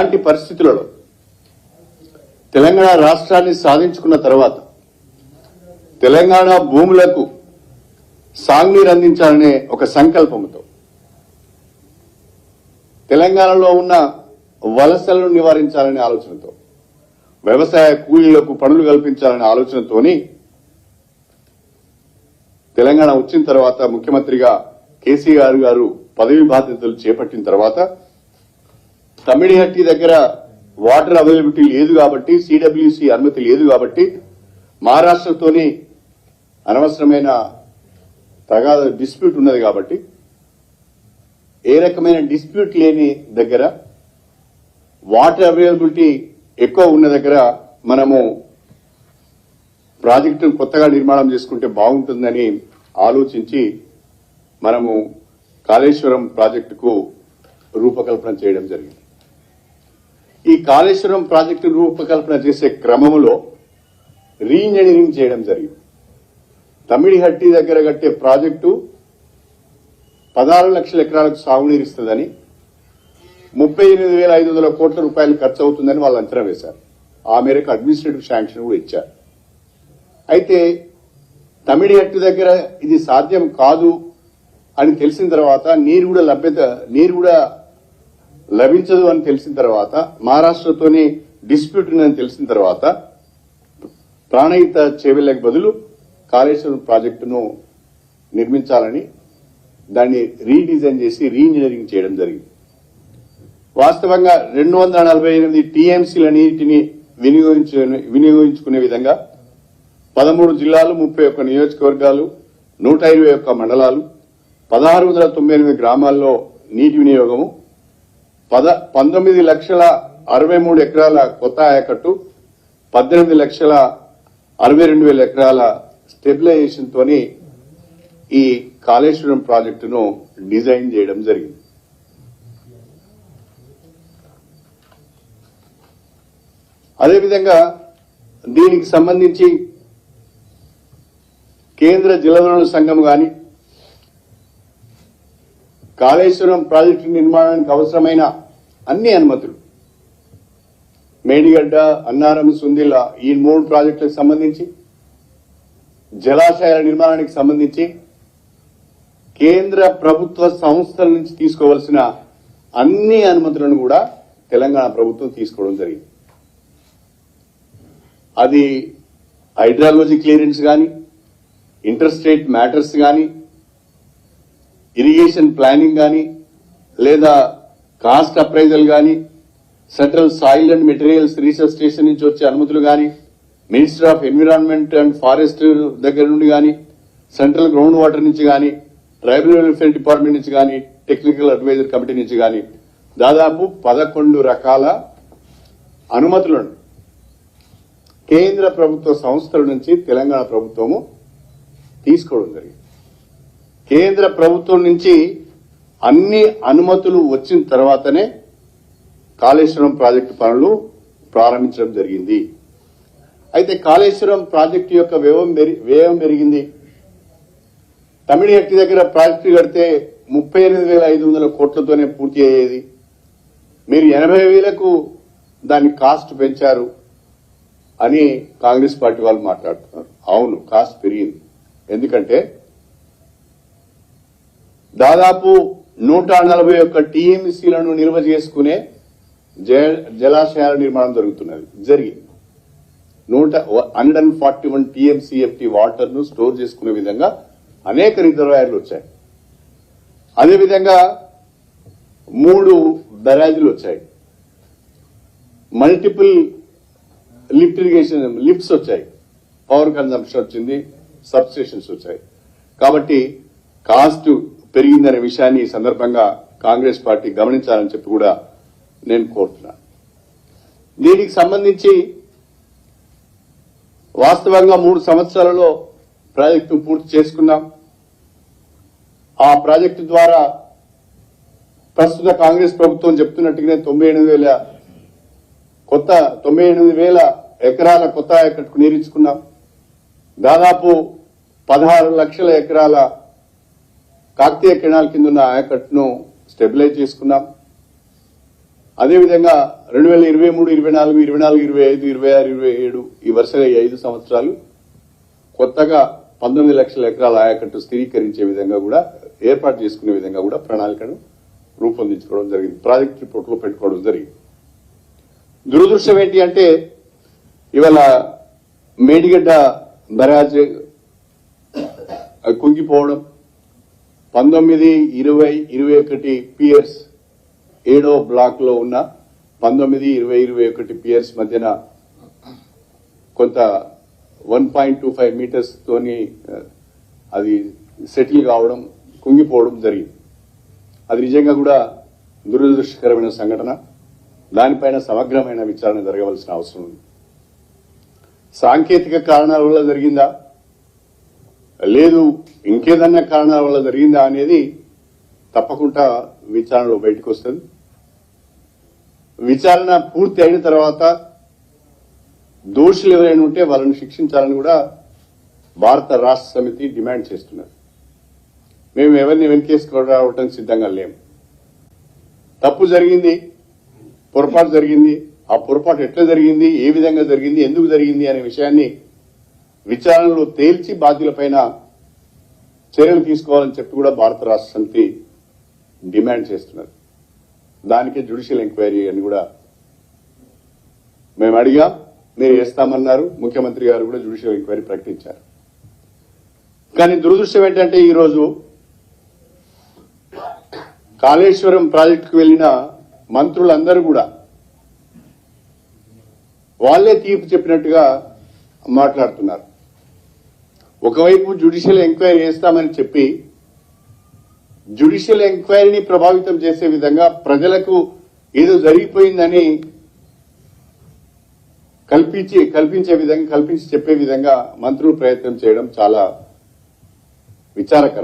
అలాంటి పరిస్థితులలో తెలంగాణ రాష్ట్రాన్ని సాధించుకున్న తర్వాత తెలంగాణ భూములకు సాగునీరు అందించాలనే ఒక సంకల్పంతో తెలంగాణలో ఉన్న వలసలను నివారించాలనే ఆలోచనతో వ్యవసాయ కూలీలకు పనులు కల్పించాలనే ఆలోచనతోని తెలంగాణ వచ్చిన తర్వాత ముఖ్యమంత్రిగా కేసీఆర్ గారు పదవి బాధ్యతలు చేపట్టిన తర్వాత తమిడిహట్టి దగ్గర వాటర్ అవైలబిలిటీ లేదు కాబట్టి సిడబ్ల్యూసి అనుమతి లేదు కాబట్టి మహారాష్ట్రతోని అనవసరమైన తగాద డిస్ప్యూట్ ఉన్నది కాబట్టి ఏ రకమైన డిస్ప్యూట్ లేని దగ్గర వాటర్ అవైలబిలిటీ ఎక్కువ ఉన్న దగ్గర మనము ప్రాజెక్టును కొత్తగా నిర్మాణం చేసుకుంటే బాగుంటుందని ఆలోచించి మనము కాళేశ్వరం ప్రాజెక్టుకు రూపకల్పన చేయడం జరిగింది. ఈ కాళేశ్వరం ప్రాజెక్టు రూపకల్పన చేసే క్రమంలో రీఇంజనీరింగ్ చేయడం జరిగింది. తమిడిహట్టి దగ్గర కట్టే ప్రాజెక్టు పదహారు లక్షల ఎకరాలకు సాగునీరు ఇస్తుందని ముప్పై ఎనిమిది వేల ఐదు వందల కోట్ల రూపాయలు ఖర్చు అవుతుందని వాళ్ళు అంచనా వేశారు. ఆ మేరకు అడ్మినిస్ట్రేటివ్ శాంక్షన్ కూడా ఇచ్చారు. అయితే తమిడిహట్టు దగ్గర ఇది సాధ్యం కాదు అని తెలిసిన తర్వాత నీరు కూడా లభ్యత నీరు కూడా లభించదు అని తెలిసిన తర్వాత మహారాష్ట్రతోని డిస్ప్యూట్ ఉందని తెలిసిన తర్వాత ప్రాణహిత చేవలకు బదులు కాళేశ్వరం ప్రాజెక్టును నిర్మించాలని దాన్ని రీడిజైన్ చేసి రీఇంజనీరింగ్ చేయడం జరిగింది. వాస్తవంగా రెండు వందల నలభై ఎనిమిది టీఎంసీల నీటిని వినియోగించు వినియోగించుకునే విధంగా పదమూడు జిల్లాలు ముప్పై ఒక్క నియోజకవర్గాలు నూట ఇరవై ఒక్క మండలాలు పదహారు వందల తొంభై ఎనిమిది గ్రామాల్లో నీటి వినియోగము పద పంతొమ్మిది లక్షల అరవై మూడు ఎకరాల కొత్త ఆయకట్టు పద్దెనిమిది లక్షల అరవై రెండు వేల ఎకరాల స్టెబిలైజేషన్ తోని ఈ కాళేశ్వరం ప్రాజెక్టును డిజైన్ చేయడం జరిగింది. అదేవిధంగా దీనికి సంబంధించి కేంద్ర జలవనరుల సంఘం కానీ కాళేశ్వరం ప్రాజెక్టు నిర్మాణానికి అవసరమైన అన్ని అనుమతులు. మేడిగడ్డ అన్నారం సుందిల ఈ మూడు ప్రాజెక్టులకు సంబంధించి జలాశయాల నిర్మాణానికి సంబంధించి కేంద్ర ప్రభుత్వ సంస్థల నుంచి తీసుకోవాల్సిన అన్ని అనుమతులను కూడా తెలంగాణ ప్రభుత్వం తీసుకోవడం జరిగింది. అది హైడ్రాలజీ క్లియరెన్స్ కానీ ఇంటర్ స్టేట్ మ్యాటర్స్ కానీ ఇరిగేషన్ ప్లానింగ్ కానీ లేదా కాస్ట్ అప్రైజల్ కానీ central soil and materials research station నుంచి వచ్చే అనుమతులు కానీ minister of environment and forest దగ్గర నుండి కానీ సెంట్రల్ గ్రౌండ్ వాటర్ నుంచి కానీ ట్రైబల్ వెల్ఫేర్ డిపార్ట్మెంట్ నుంచి కానీ టెక్నికల్ అడ్వైజర్ కమిటీ నుంచి కానీ దాదాపు పదకొండు రకాల అనుమతులను కేంద్ర ప్రభుత్వ సంస్థల నుంచి తెలంగాణ ప్రభుత్వము తీసుకోవడం జరిగింది. కేంద్ర ప్రభుత్వం నుంచి అన్ని అనుమతులు వచ్చిన తర్వాతనే కాళేశ్వరం ప్రాజెక్టు పనులు ప్రారంభించడం జరిగింది. అయితే కాళేశ్వరం ప్రాజెక్టు యొక్క వ్యయం పెరి- వ్యయం పెరిగింది. తమిళహట్టి దగ్గర ప్రాజెక్టు కడితే ముప్పై ఎనిమిది వేల ఐదు వందల కోట్లతోనే పూర్తి అయ్యేది. మీరు ఎనభై వేలకు దాని కాస్ట్ పెంచారు అని కాంగ్రెస్ పార్టీ వాళ్ళు మాట్లాడుతున్నారు. అవును కాస్ట్ పెరిగింది. ఎందుకంటే దాదాపు నూట నలభై ఒక్క టీఎంసీలను నిల్వ చేసుకునే జ- జలాశయాల నిర్మాణం జరుగుతున్నది. జరిగింది నూట hundred and forty one TMCFT వాటర్ను స్టోర్ చేసుకునే విధంగా అనేక రిజర్వాయర్లు వచ్చాయి. అదేవిధంగా మూడు బరాజులు వచ్చాయి. మల్టిపుల్ లిఫ్ట్ ఇరిగేషన్ లిఫ్ట్స్ వచ్చాయి. పవర్ కన్జంప్షన్ వచ్చింది సబ్ స్టేషన్స్ వచ్చాయి. కాబట్టి కాస్ట్ పెరిగిందనే విషయాన్ని ఈ సందర్భంగా కాంగ్రెస్ పార్టీ గమనించాలని చెప్పి కూడా నేను కోరుతున్నాను. దీనికి సంబంధించి వాస్తవంగా మూడు సంవత్సరాలలో ప్రాజెక్టు పూర్తి చేసుకున్నాం. ఆ ప్రాజెక్టు ద్వారా ప్రస్తుత కాంగ్రెస్ ప్రభుత్వం చెప్తున్నట్టుగానే తొంభై ఎనిమిది వేల కొత్త తొంభై ఎనిమిది వేల ఎకరాల కొత్త ఆయకట్టుకు నీరించుకున్నాం దాదాపు పదహారు లక్షల ఎకరాల కాకతీయ కెనాల్ కింద ఉన్న ఆయకట్టును స్టెబిలైజ్ చేసుకున్నాం. అదేవిధంగా రెండు వేల ఇరవై మూడు ఇరవై నాలుగు ఇరవై నాలుగు ఇరవై ఐదు ఇరవై ఆరు ఇరవై ఏడు ఈ వరుసగా ఈ ఐదు సంవత్సరాలు కొత్తగా పంతొమ్మిది లక్షల ఎకరాల ఆయకట్టు స్థిరీకరించే విధంగా కూడా ఏర్పాటు చేసుకునే విధంగా కూడా ప్రణాళికను రూపొందించుకోవడం జరిగింది. ప్రాజెక్ట్ రిపోర్ట్లో పెట్టుకోవడం జరిగింది. దురదృష్టం ఏంటి అంటే ఇవాళ మేడిగడ్డ బరాజ్ కుంగిపోవడం పంతొమ్మిది ఇరవై ఇరవై ఒకటి పియర్స్ ఏడో బ్లాక్లో ఉన్న పంతొమ్మిది ఇరవై ఇరవై ఒకటి పియర్స్ మధ్యన కొంత one point two five metres తోని అది సెటిల్ కావడం కుంగిపోవడం జరిగింది. అది నిజంగా కూడా దురదృష్టకరమైన సంఘటన. దానిపైన సమగ్రమైన విచారణ జరగవలసిన అవసరం ఉంది. సాంకేతిక కారణాల వల్ల జరిగిందా? లేదు ఇంకేదన్నా కారణాల వల్ల జరిగిందా అనేది తప్పకుండా విచారణలో బయటకు వస్తుంది విచారణ పూర్తి అయిన తర్వాత దోషులు ఎవరైనా ఉంటే వాళ్ళని శిక్షించాలని కూడా భారత రాష్ట్ర సమితి డిమాండ్ చేస్తున్నారు మేము ఎవరిని వెనకేసుకోవడం సిద్ధంగా లేము. తప్పు జరిగింది పొరపాటు జరిగింది ఆ పొరపాటు ఎట్లా జరిగింది ఏ విధంగా జరిగింది ఎందుకు జరిగింది అనే విషయాన్ని విచారణలో తేల్చి బాధ్యులపైన చర్యలు తీసుకోవాలని చెప్పి కూడా భారత రాష్ట్ర సమితి డిమాండ్ చేస్తున్నారు దానికి జ్యుడిషియల్ ఎంక్వైరీ అని కూడా మేము అడిగాం. మీరు వేస్తామన్నారు ముఖ్యమంత్రి గారు కూడా జ్యుడిషియల్ ఎంక్వైరీ ప్రకటించారు. కానీ దురదృష్టం ఏంటంటే ఈరోజు కాళేశ్వరం ప్రాజెక్టుకు వెళ్ళిన మంత్రులందరూ కూడా వాళ్ళే తీర్పు చెప్పినట్టుగా మాట్లాడుతున్నారు. ఒకవైపు జ్యుడిషియల్ ఎంక్వైరీ చేస్తామని చెప్పి జ్యుడిషియల్ ఎంక్వైరీని ప్రభావితం చేసే విధంగా ప్రజలకు ఏదో జరిగిపోయిందని కల్పించి కల్పించే విధంగా కల్పించి చెప్పే విధంగా మంత్రులు ప్రయత్నం చేయడం చాలా విచారకరం.